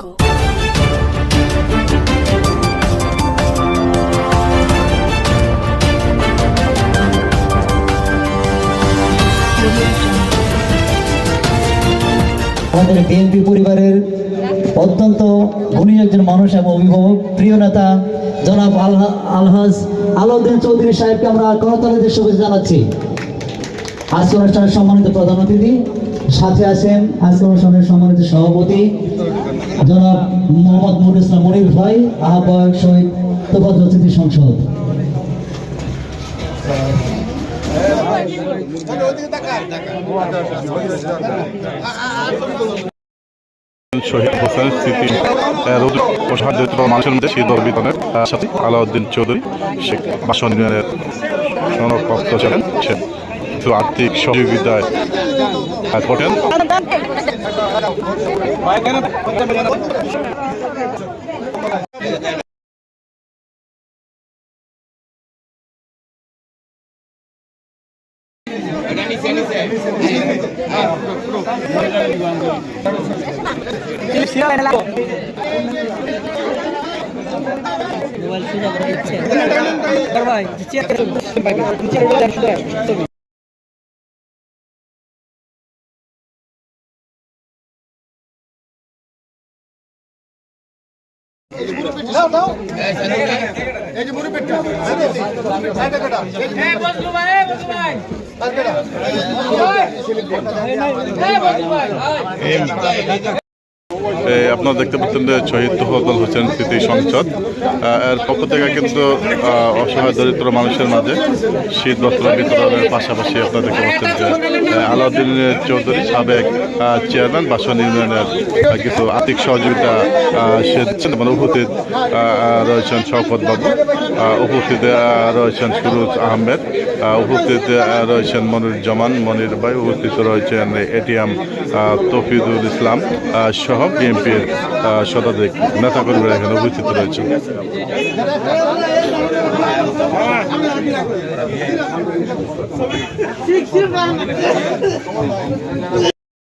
jungle. আমাদের BNP পরিবারের অত্যন্ত গুণী একজন মানুষ এবং অভিভাবক, প্রিয় নেতা, জনাব আলহা- আলহাজ আলাউদ্দিন চৌধুরী সাহেবকে আমরা করতালিতে শুভেচ্ছা জানাচ্ছি আজকে অনুষ্ঠানের সম্মানিত প্রধান অতিথি সাথে আছেন আজকে সম্মানিত সভাপতি জনাব মোহাম্মদ মুর ইসলাম মনির ভাই, আহ্বায়ক শহীদ তোফাত অতিথি সংসদ। হোসেন মানুষের মধ্যে সাথে আলাউদ্দিন চৌধুরী, শেখ বাসন ছিলেন। কিছু আর্থিক সহযোগিতায় করেন ఏం আপনারা দেখতে পাচ্ছেন যে শহীদ তোফাজ্জল হোসেন স্মৃতি সংসদ এর পক্ষ থেকে কিন্তু অসহায় দরিদ্র মানুষের মাঝে শীত বস্ত্র বিতরণের পাশাপাশি আপনারা দেখতে পাচ্ছেন যে আলাউদ্দিন চৌধুরী সাবেক চেয়ারম্যান বাসন ইউনিয়নের কিছু আর্থিক সহযোগিতা আহ, সে দিচ্ছেন এবং উপস্থিত রয়েছেন শওকত বাবু উপস্থিত রয়েছেন সুরুজ আহমেদ উপস্থিত রয়েছেন মনিরুজ্জামান মনির ভাই উপস্থিত রয়েছেন এটিএম তফিদুল ইসলাম সহ বিএনপির শতাধিক নেতাকর্মীরা এখানে উপস্থিত রয়েছেন